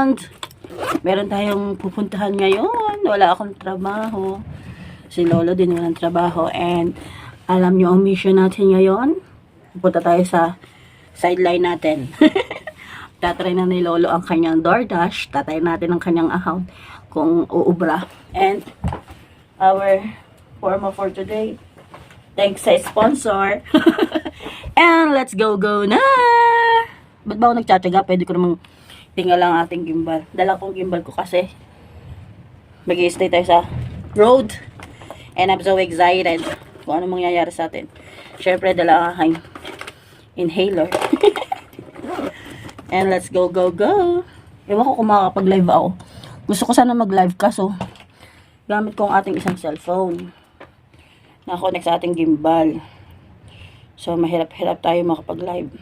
And, meron tayong pupuntahan ngayon. Wala akong trabaho. Si Lolo din walang trabaho. And, alam nyo ang mission natin ngayon? Pupunta tayo sa sideline natin. Tatry na ni Lolo ang kanyang DoorDash. Tatry natin ang kanyang account kung uubra. And, our forma for today. Thanks sa sponsor. And let's go, go na! Ba't ba ako nagtsatsaga? Pwede ko namang tinggal ang ating gimbal. Dala kong gimbal ko kasi mag stay tayo sa road. And I'm so excited kung ano mangyayari sa atin. Siyempre, dala ang aking inhaler. And let's go, go, go! Ewan ko kung makakapag-live ako. Gusto ko sana mag-live kaso gamit ko ang ating isang cellphone. Nakakonect sa ating gimbal. So, mahirap-hirap tayo makapag-live.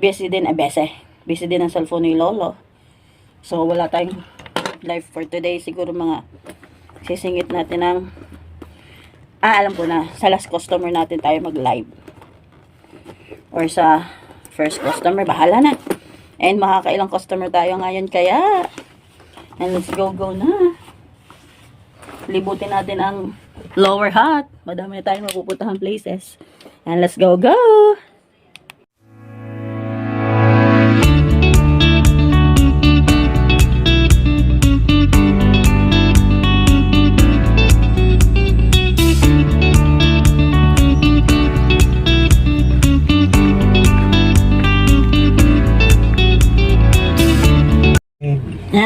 Busy din, eh, bese. Busy din ang cellphone ni Lolo. So, wala tayong live for today. Siguro mga sisingit natin ng ah, alam ko na, sa last customer natin tayo mag-live. Or sa first customer, bahala na. And makakailang customer tayo ngayon, kaya and let's go, go na. Libutin natin ang lower hat. Madami tayong mapupuntahan places. And let's go, go!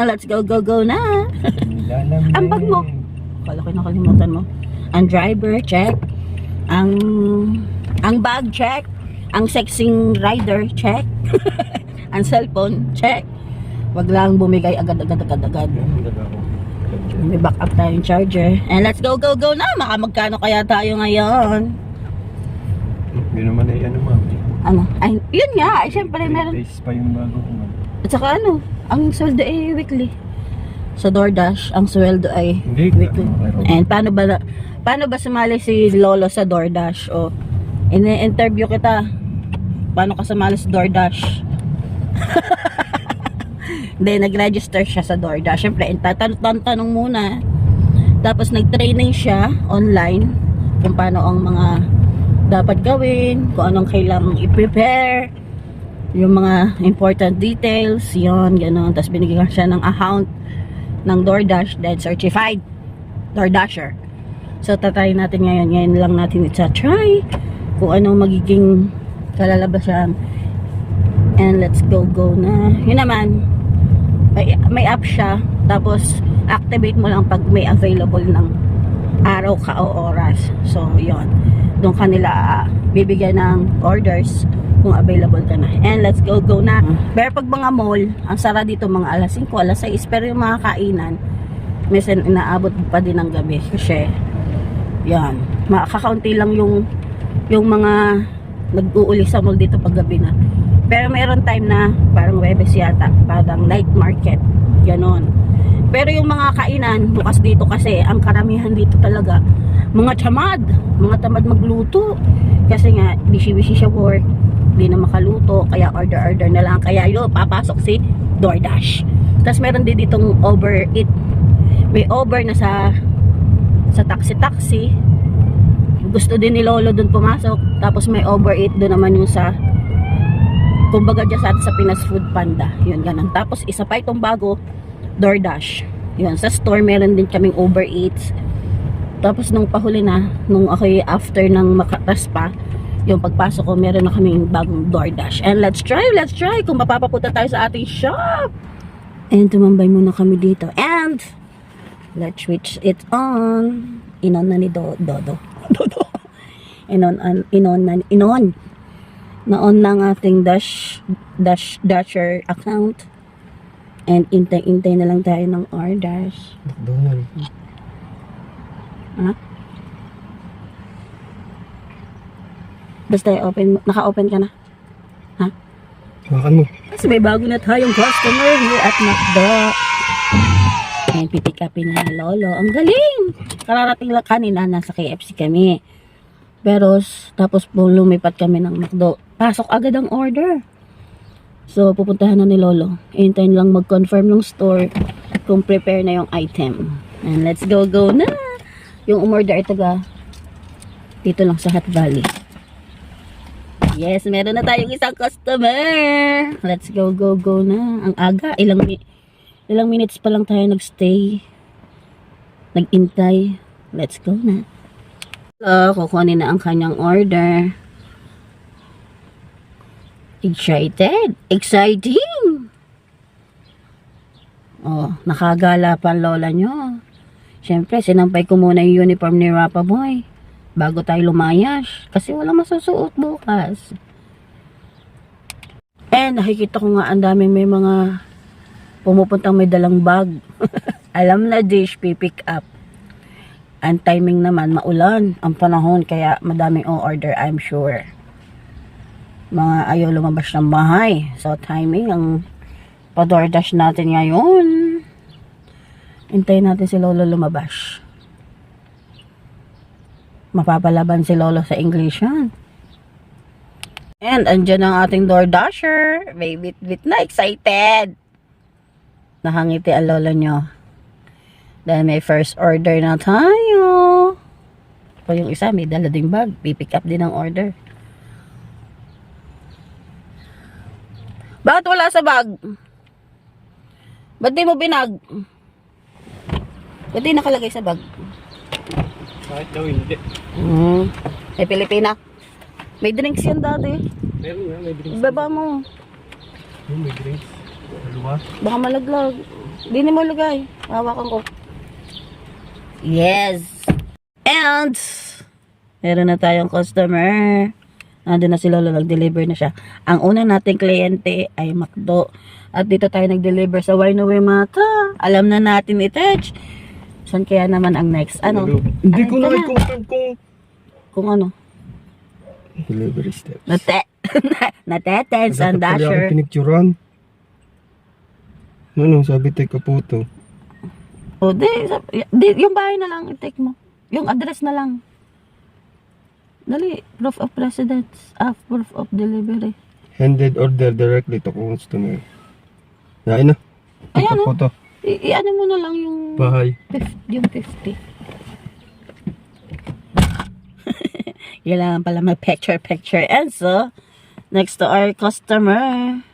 Let's go, go, go na! Ang bag mo. Kala ko nakalimutan mo. Ang driver, check. Ang ang bag, check. Ang sexing rider, check. ang cellphone, check. Wag lang bumigay agad-agad agad-agad. May backup tayong charger. And let's go, go, go na! Maka magkano kaya tayo ngayon? Hindi naman ay ano ma'am. Ano? Ay, yun nga. Ay, syempre, meron. Days pa yung bago ko ma'am. At saka ano, ang sweldo ay weekly. Sa DoorDash, ang sweldo ay Hindi. weekly. And paano ba paano ba sumali si Lolo sa DoorDash? O ini-interview kita. Paano ka sumali sa DoorDash? Hindi, nag-register siya sa DoorDash. Siyempre, tatanong muna. Tapos nag-training siya online kung paano ang mga dapat gawin, kung anong kailangang i-prepare, yung mga important details, yon gano'n. Tapos binigyan siya ng account ng DoorDash, then certified DoorDasher. So, tatry natin ngayon. Ngayon lang natin ita-try kung anong magiging kalalabasan. And let's go, go na. Yun naman, may, may app siya. Tapos, activate mo lang pag may available ng araw ka o oras. So, yon Doon kanila ah, bibigyan ng orders kung available ka na. And let's go, go na. Pero pag mga mall, ang sara dito mga alas 5, alas 6. Pero yung mga kainan, minsan inaabot pa din ng gabi. Kasi, yan, makakaunti lang yung yung mga nag-uuli sa mall dito pag gabi na. Pero meron time na parang Webes yata, parang night market. Ganon. Pero yung mga kainan, bukas dito kasi, ang karamihan dito talaga, mga tamad, mga tamad magluto. Kasi nga, busy-busy siya work, hindi na makaluto, kaya order-order na lang. Kaya yun, papasok si DoorDash. Tapos meron din ditong overeat. May over na sa sa taxi-taxi. Gusto din ni Lolo dun pumasok. Tapos may overeat doon naman yung sa kumbaga dyan sa, sa Pinas Food Panda. Yun, ganun. Tapos isa pa itong bago, DoorDash. Yun, sa store meron din kaming overeats. Tapos nung pahuli na, nung ako'y after ng makatas pa, yung pagpasok ko, meron na kaming bagong DoorDash. And let's try, let's try kung mapapapunta tayo sa ating shop. And tumambay muna kami dito. And, let's switch it on. Inon na ni Do Dodo. Dodo. Inon, an, inon na, inon. Na-on na ang ating dash, dash, dasher account. And intay-intay na lang tayo ng orders. Doon. Ha? Basta open, naka-open ka na. Hawakan mo. Kasi may bago na tayong customer here at McDo. Ayan, pipick upin na Lolo. Ang galing! Kararating lang kanina, nasa KFC kami. Pero, tapos po lumipat kami ng McDo. Pasok agad ang order. So, pupuntahan na ni Lolo. Hintayin lang mag-confirm ng store kung prepare na yung item. And let's go, go na! Yung umorder ay taga dito lang sa Hot Valley. Yes, meron na tayong isang customer. Let's go, go, go na. Ang aga, ilang ilang minutes pa lang tayo nagstay. Nagintay. Let's go na. So, kukunin na ang kanyang order. Excited. Exciting. Oh, nakagala pa ang lola nyo. Siyempre, sinampay ko muna yung uniform ni Rapa Boy bago tayo lumayas. Kasi wala masusuot bukas. And nakikita ko nga ang daming may mga pumupuntang may dalang bag. Alam na dish, pipick up. Ang timing naman, maulan ang panahon, kaya madaming order, I'm sure. Mga ayaw lumabas ng bahay. So, timing ang pa-DoorDash natin ngayon. Hintayin natin si Lolo lumabas. Mapapalaban si Lolo sa English yan. And andyan ang ating DoorDasher. Baby, bit na excited. Nakangiti ang lolo nyo. Dahil may first order na tayo. O yung isa, may dala ding bag. Pipick up din ang order. Bakit wala sa bag? Ba't di mo binag? Di nakalagay sa bag? Kahit daw hindi. Hmm. May Pilipina. May drinks yan dati. Meron nga, may drinks. Ibaba mo. Oh, may drinks. Dalawa. Baka malaglag. Di ni mo lagay. Hawakan ko. Yes. And, meron na tayong customer. Nandun na si Lolo, nag-deliver na siya. Ang una nating kliyente ay McDo. At dito tayo nag-deliver sa Wainaway Mata. Alam na natin itouch. Saan kaya naman ang next? Ano? Hindi ko na i-confirm kung Kung ano? delivery steps. Nate Natetens ang dasher. pinicturan. Ano, sabi take a photo. O, di, di, yung bahay na lang, i-take mo. Yung address na lang. Dali, proof of residence, ah, proof of delivery. Handed order directly to customer. Yain na. Take Ayan, a oh. photo. I, ano mo na lang yung, Bahay. yung 50. Kailangan pala may picture-picture. And so, next to our customer.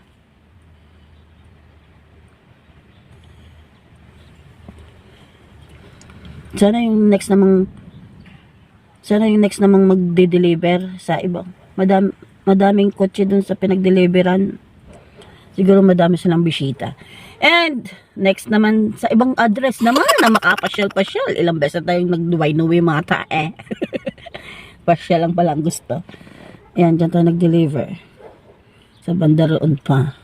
Sana yung next namang sana yung next namang magde-deliver sa ibang madam, madaming kotse dun sa pinag-deliveran siguro madami silang bisita. And next naman sa ibang address naman na makapasyal-pasyal. Ilang beses na tayong nagduway-nuwi mata eh. Pasyal lang pala ang gusto. Ayan dyan tayo nag-deliver. Sa bandaroon pa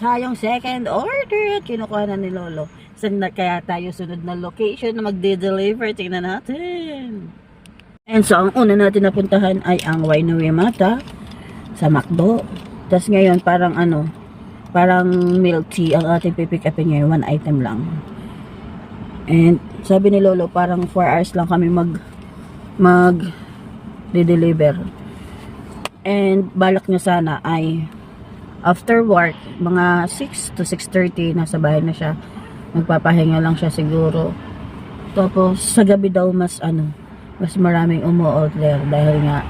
tayong second order at kinukuha na ni Lolo. Saan na kaya tayo sunod na location na magde-deliver? Tingnan natin. And so, ang una natin napuntahan ay ang Wainui Mata sa McDo. Tapos ngayon, parang ano, parang milk tea ang ating pipick upin ngayon. One item lang. And sabi ni Lolo, parang 4 hours lang kami mag mag deliver And balak niya sana ay after work, mga 6 to 6.30, nasa bahay na siya. Magpapahinga lang siya siguro. Tapos, sa gabi daw mas ano, mas maraming umu-order dahil nga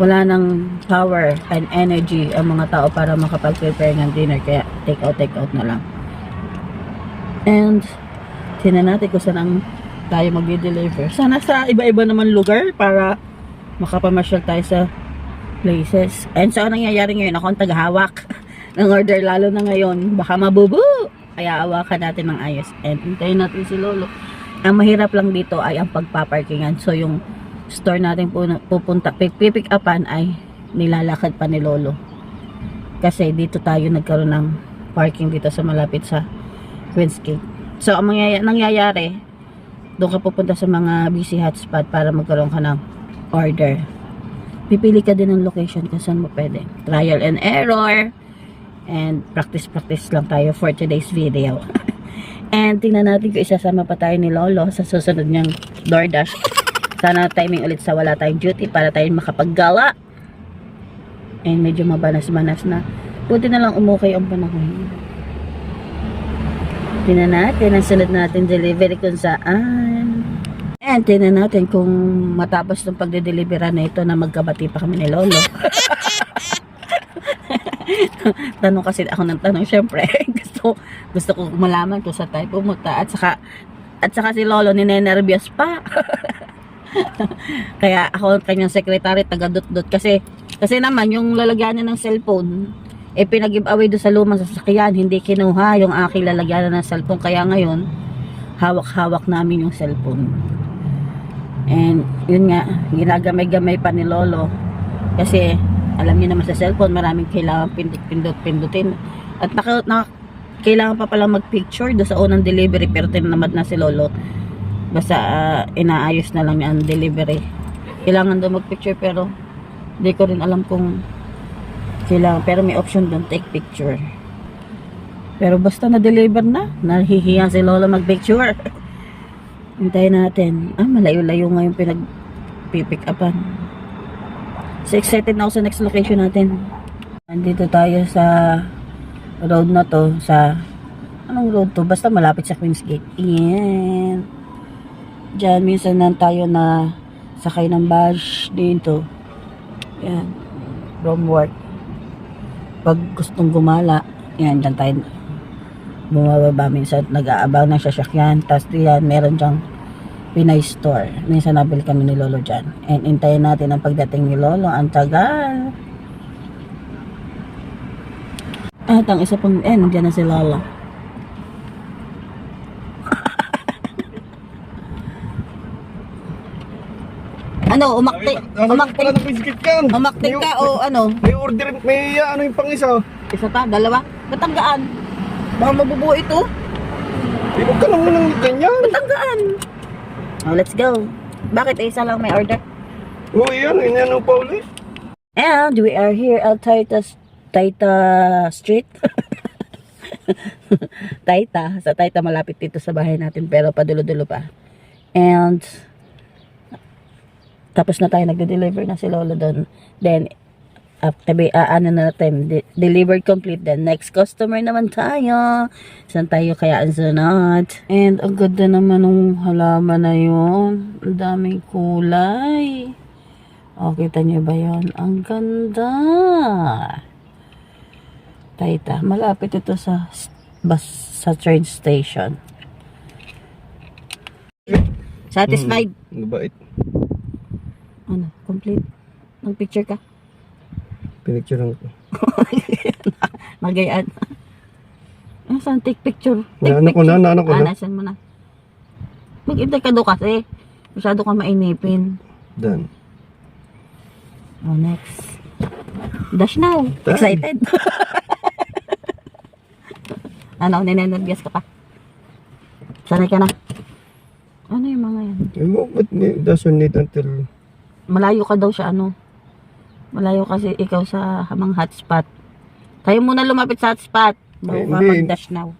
wala nang power and energy ang mga tao para makapag-prepare ng dinner. Kaya, take out, take out na lang. And, tinan natin kung saan ang tayo magde-deliver. Sana sa iba-iba naman lugar para makapamasyal tayo sa places. And so, nangyayari ngayon? Ako ang taghawak ng order lalo na ngayon. Baka mabubu! Kaya awakan natin ng ayos. And hintayin natin si Lolo. Ang mahirap lang dito ay ang pagpaparkingan. So, yung store natin pu- pupunta, pipick upan ay nilalakad pa ni Lolo. Kasi dito tayo nagkaroon ng parking dito sa malapit sa Queen's. So, ang nangyayari, doon ka pupunta sa mga busy hotspot para magkaroon ka ng order. Pipili ka din ng location kung saan mo pwede. Trial and error. And practice-practice lang tayo for today's video. and tingnan natin kung isasama pa tayo ni Lolo sa susunod niyang DoorDash. Sana timing ulit sa wala tayong duty para tayo makapaggala. And medyo mabanas-banas na. Buti na lang umukay ang panahon. Tingnan natin ang sunod natin delivery kung saan. And tingnan natin kung matapos ng pagde-delivera na ito na magkabati pa kami ni Lolo. tanong kasi ako ng tanong, syempre. gusto, gusto ko malaman kung saan tayo pumunta. At saka, at saka si Lolo ninenervyos pa. Kaya ako ang kanyang secretary, taga-dot-dot. Kasi, kasi naman, yung lalagyanan ng cellphone, eh pinag-giveaway doon sa lumang sasakyan, hindi kinuha yung aking lalagyanan ng cellphone. Kaya ngayon, hawak-hawak namin yung cellphone. And yun nga, ginagamay-gamay pa ni Lolo. Kasi alam niyo naman sa cellphone, maraming kailangan pindot-pindutin. At naka, na, kailangan pa pala mag-picture do sa unang delivery pero tinamad na si Lolo. Basta ah, inaayos na lang ang delivery. Kailangan daw mag-picture pero hindi ko rin alam kung kailangan. Pero may option doon, take picture. Pero basta na-deliver na, nahihiya si Lolo mag-picture. Hintayin natin. Ah, malayo-layo nga yung pinag-pick upan. So excited na ako sa next location natin. Nandito tayo sa road na to. Sa, anong road to? Basta malapit sa Queen's Gate. Yan. Diyan, minsan na tayo na sakay ng bus dito. Yan. From work. Pag gustong gumala, yan, dyan tayo bumababa minsan nag-aabaw ng sasakyan tapos diyan meron dyang Pinay store. Minsan nabili kami ni Lolo dyan. And intayin natin ang pagdating ni Lolo. Ang tagal. At ang isa pang eh nandiyan na si Lolo ano umakti umakti ng biscuit kan. umakti ka o ano? May order, may uh, ano yung pang isa. isa pa dalawa? Batanggaan baka mabubuo ito. Eh, huwag ka lang munang ganyan. Batanggaan. Oh, let's go. Bakit isa lang may order? Oo, yan. Inano pa ulit. And we are here at Taita, Taita Street. Taita. Sa Taita malapit dito sa bahay natin pero padulo-dulo pa. And tapos na tayo nagde-deliver na si Lolo doon. Then after uh, ano na natin, de- delivered complete. Then next customer naman tayo. Saan tayo kaya ang sunod? And ang ganda naman ng halaman na yun. Ang daming kulay. O, kita niyo ba yun? Ang ganda. Taita. Malapit ito sa bus sa train station. Satisfied? Bait. Ano? Complete? Nag-picture ka? Pinicture lang ko. Magayaan. Ah, saan take picture? Take Naano ko na, naano ko Ah, na. nasan mo na? Mag-intay ka doon kasi. Masyado ka mainipin. Done. Oh, next. Dash now. Done. Excited. ano, ninenervyas ka pa? Sanay ka na. Ano yung mga yan? Eh, mo, but it doesn't need until... Malayo ka daw siya, ano? Malayo kasi ikaw sa hamang hotspot. Tayo muna lumapit sa hotspot. Bago Eh, ka hindi. mag-dash now.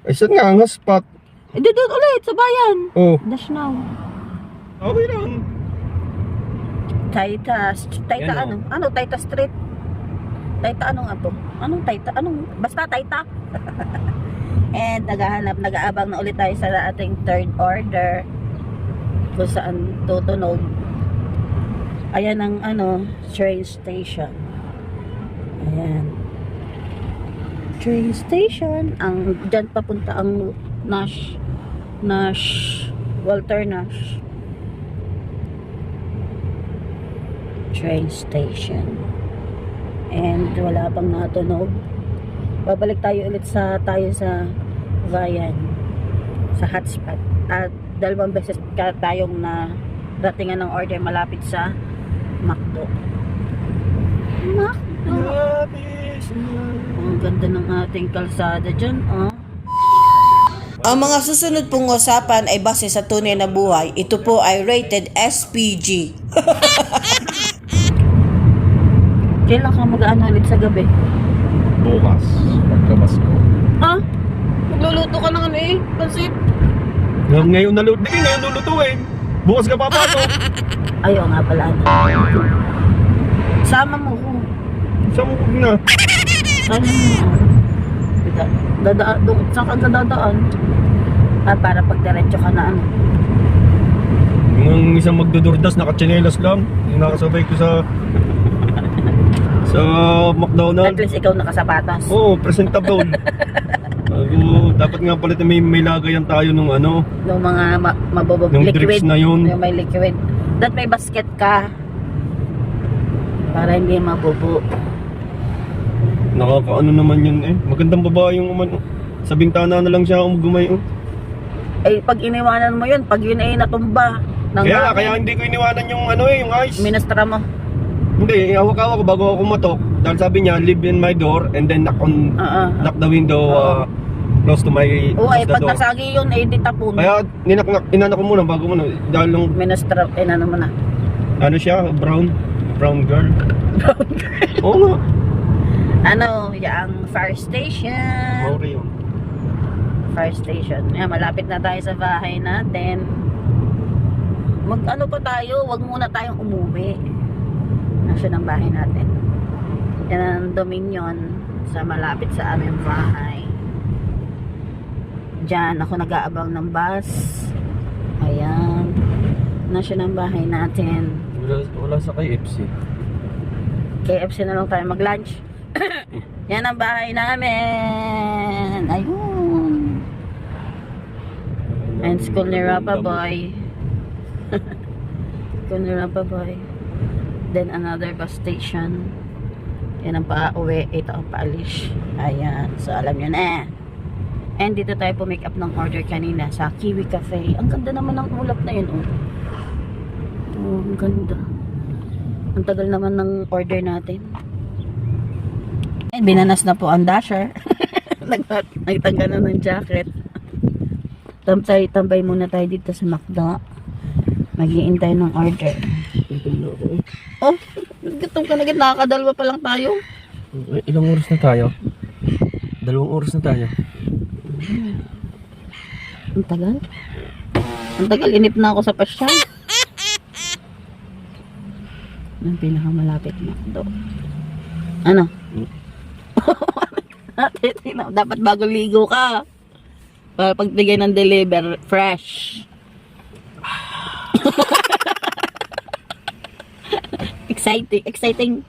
Ay, saan nga ang hotspot? Eh, di doon ulit, sa bayan. Oh, Dash now. okay lang. Taita, Taita Yan, ano? Ano, Taita Street? Taita ano nga to? Anong Taita? Anong, basta Taita. And naghahanap, nag-aabang na ulit tayo sa ating third order kung saan tutunog. Ayan ang ano, train station. Ayan. Train station. Ang, dyan papunta ang Nash, Nash, Walter Nash. Train station. And wala pang natunog. Babalik tayo ulit sa tayo sa Vian. Sa hotspot. At dalawang beses ka tayong na datingan ng order malapit sa McDo. McDo. Ang ganda ng ating kalsada dyan, oh. Ang mga susunod pong usapan ay base sa tunay na buhay. Ito po ay rated SPG. Kailan ka mag-ano ulit sa gabi? Bukas. Pagkabas ko. Ha? Magluluto ka ng ano eh? Pansit? Ngayon, naluto. Hindi, ngayon lulutuin. Bukas ka papasok. Ayaw nga pala. ano. Sama mo ko. Sa mo na. Sama mo Dadaan, saan ka dadaan? Ah, para pag diretso ka na ano. Yung isang magdudurdas, nakatsinelas lang. Yung nakasabay ko sa... sa At McDonald's. least ikaw nakasapatos. Oo, oh, presentable. Bago, dapat nga pala may, may lagayan tayo nung ano, Yung mga ma mababab Yung liquid. na yun. Yung may liquid. That may basket ka. Para hindi mabubo. nakakaano naman yun eh. Magandang babae yung umano. Sa bintana na lang siya umugumay. Oh. Eh, pag iniwanan mo yun, pag yun ay natumba. Ng Kaya, hangin, kaya hindi ko iniwanan yung ano eh, yung ice. Minastra mo. Hindi, hawak-hawak ko bago ako kumatok. Dahil sabi niya, leave in my door and then knock on, Oo. knock the window uh, close to my Oo, eh, pag nasagi yun, eh, di tapon. Kaya ninak inanak ko muna bago muna. Dahil nung Minastra, eh, ano na. ano siya, brown, brown girl. Oo nga, Ano, yung fire station. Maori yun. Fire station. Yan, malapit na tayo sa bahay natin. Mag ano pa tayo, wag muna tayong umuwi. Nasaan ang bahay natin? Yan ang Dominion sa malapit sa aming bahay. Diyan ako nag-aabang ng bus. Ayan. Nasaan ang bahay natin? Wala, wala sa KFC. KFC na lang tayo mag-lunch. Yan ang bahay namin. Ayun. And school ni Rapa Boy. school ni Rapa Boy. Then another bus station. Yan ang pa-uwi. Ito ang paalis. Ayan. So alam nyo na. And dito tayo po make up ng order kanina sa Kiwi Cafe. Ang ganda naman ng ulap na yun. Oh, oh ang ganda. Ang tagal naman ng order natin. Eh, binanas na po ang dasher. Nag- Nagtanggal na ng jacket. Tambay, tambay muna tayo dito sa McDo. Mag-iintay ng order. Oh, gutom ka na git. Nakakadalwa pa lang tayo. Ilang oras na tayo? Dalawang oras na tayo. Ang tagal. Ang tagal. Inip na ako sa pasyal. Ang pinakamalapit McDo. Ano? Dapat bago ligo ka. Para pagbigay ng deliver, fresh. exciting, exciting.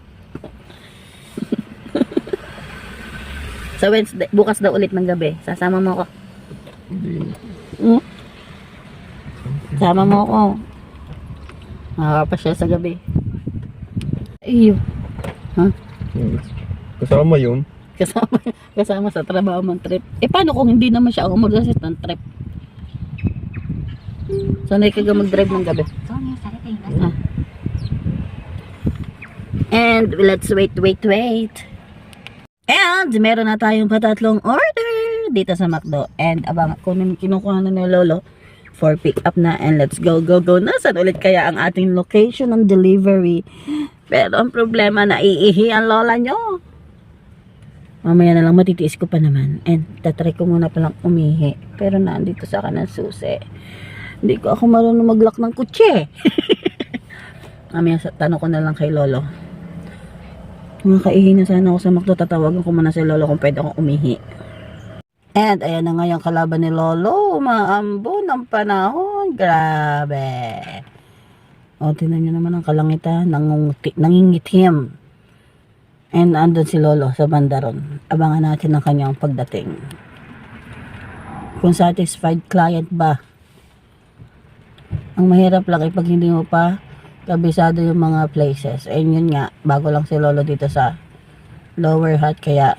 sa Wednesday, bukas daw ulit ng gabi. Sasama mo ako. Hmm? Sama mo ako. Makakapasyal sa gabi. Iyo. Ha? Kasama yun. Kasama, kasama sa trabaho mong trip. Eh, paano kung hindi naman siya ang umorgansis ng trip? Sanay ka mag-drive ng gabi. Ah. And let's wait, wait, wait. And meron na tayong patatlong order dito sa McDo. And abang, kung kinukuha na ni Lolo for pick up na and let's go, go, go. Nasaan ulit kaya ang ating location ng delivery? Pero ang problema, naiihi ang lola nyo. Mamaya na lang matitiis ko pa naman. And tatry ko muna palang umihi. Pero naandito sa kanan susi. Hindi ko ako marunong mag-lock ng kutsi. Mamaya tanong ko na lang kay Lolo. Mga kaihi na sana ako sa McDo. Tatawagan ko muna si Lolo kung pwede akong umihi. And ayan na nga yung kalaban ni Lolo. Umaambo ng panahon. Grabe. O, tinan nyo naman ang kalangitan. Nangunguti, nangingitim. And andun si Lolo sa bandaron. Abangan natin ang kanyang pagdating. Kung satisfied client ba Ang mahirap lang ay pag hindi mo pa kabisado yung mga places. And yun nga, bago lang si Lolo dito sa lower hut, kaya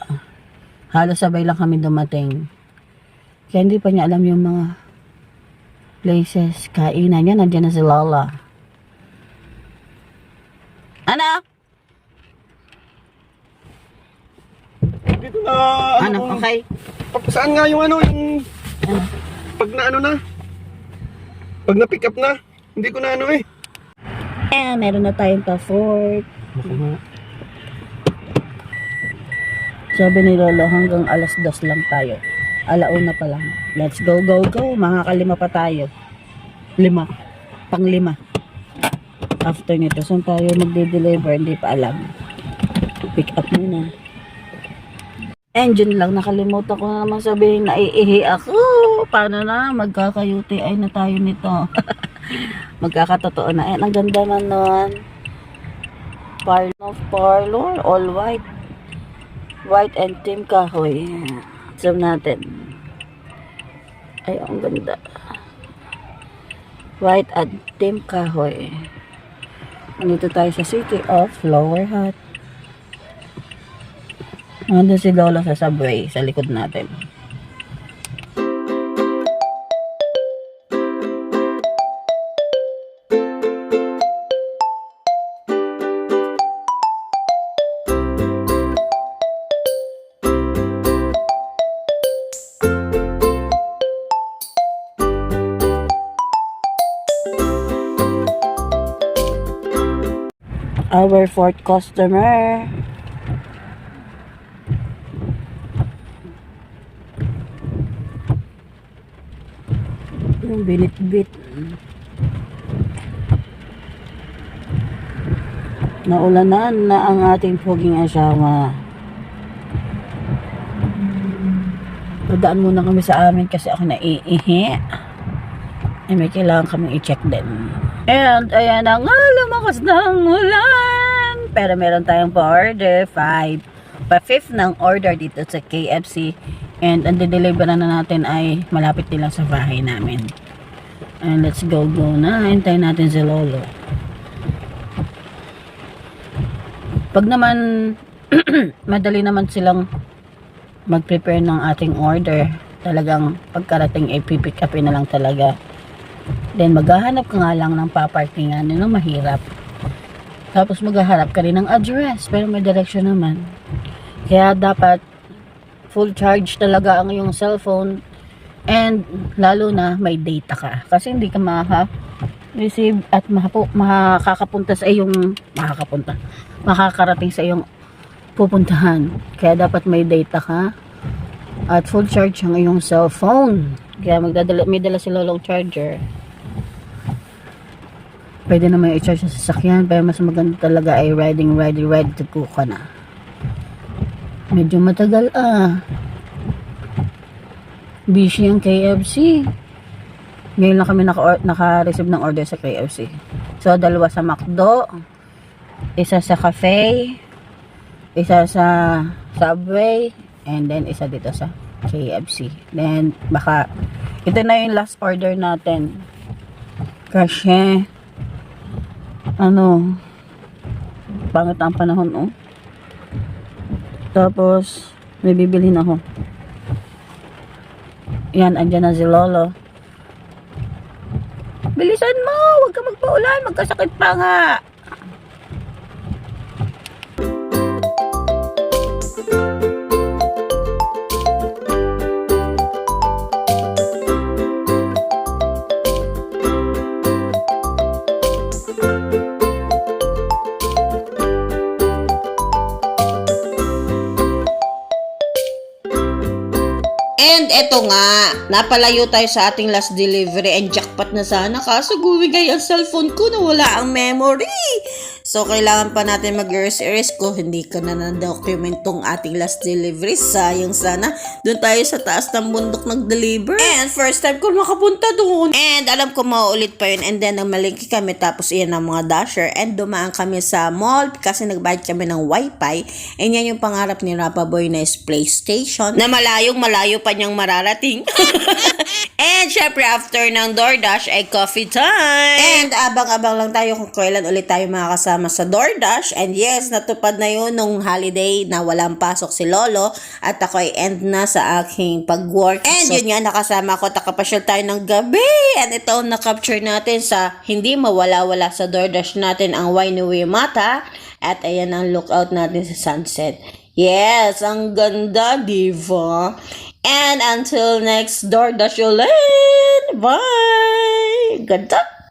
halos sabay lang kami dumating. Kaya hindi pa niya alam yung mga places, kainan niya, nandiyan na si Lola. Ano? Dito na, Ano? ano, Okay. pa- saan nga yung ano, yung, Ano? pag na ano na, pag na pick up na, hindi ko na ano eh. Eh, meron na tayong pa-fort. Sabi ni Lolo, hanggang alas dos lang tayo. Alauna pa lang. Let's go, go, go. Makakalima pa tayo. Lima. Pang lima. After nito, saan tayo magde-deliver? Hindi pa alam. Pick up muna. Engine lang, nakalimutan ko na naman sabihin na iihi ako. Paano na? Magkakayuti ay na tayo nito. Magkakatotoo na. Ayan, ang ganda man nun. Parlor, parlor, all white. White and team kahoy. Zoom natin. Ay, ang ganda. White and team kahoy. Nandito tayo sa City of Flower Hut. Nandun si Lola sa subway sa likod natin. Our fourth customer. Yung binit-bit. Naulanan na ang ating poging asawa. Padaan muna kami sa amin kasi ako naiihi. Eh, may kailangan kaming i-check din. And, ayan na nga, lumakas ng ulan. Pero meron tayong pa-order, 5. Pa-fifth ng order dito sa KFC. And, ang deliver na natin ay malapit lang sa bahay namin. And, let's go, go na. Hintayin natin si Lolo. Pag naman, madali naman silang mag-prepare ng ating order. Talagang pagkarating ay pipick upin na lang talaga. Then maghahanap ka nga lang ng paparkingan ang mahirap. Tapos maghahanap ka rin ng address pero may direction naman. Kaya dapat full charge talaga ang iyong cellphone and lalo na may data ka. Kasi hindi ka maka receive at mahapo, makakapunta sa iyong makakapunta makakarating sa iyong pupuntahan. Kaya dapat may data ka at full charge ang iyong cellphone. Kaya magdadala, may dala si Lolong charger. Pwede naman i-charge sa sasakyan, pero mas maganda talaga ay riding, riding, ready to go ka na. Medyo matagal ah. Busy ang KFC. Ngayon lang kami naka- naka-receive ng order sa KFC. So, dalawa sa McDo, isa sa cafe, isa sa Subway, and then isa dito sa KFC. Then, baka, ito na yung last order natin. Kasi, ano, pangit ang panahon, oh. Tapos, may bibilhin ako. Yan, andyan na si Lolo. Bilisan mo! Huwag ka magpaulan! Magkasakit pa nga! Nga, napalayo tayo sa ating last delivery and jackpot na sana kaso gumigay ang cellphone ko na wala ang memory. So, kailangan pa natin mag-erase-erase ko. Hindi ko na na-document tong ating last delivery. Sayang sana. Doon tayo sa taas ng bundok nag-deliver. And first time ko makapunta doon. And alam ko mauulit pa yun. And then, namalingki kami. Tapos, iyan ang mga dasher. And dumaan kami sa mall kasi nagbayad kami ng wifi. And yan yung pangarap ni Rapa Boy na is PlayStation na malayong malayo pa niyang mararating. And syempre, after ng DoorDash ay coffee time. And abang-abang lang tayo kung kailan ulit tayo makakasama sa DoorDash. And yes, natupad na yun nung holiday na walang pasok si Lolo. At ako ay end na sa aking pag-work. And yun nga, nakasama ko, takapasyal tayo ng gabi. And ito ang na-capture natin sa hindi mawala-wala sa DoorDash natin ang Wainui Mata. At ayan ang lookout natin sa sunset. Yes, ang ganda, diva. And until next DoorDash ulit. Bye! Ganda.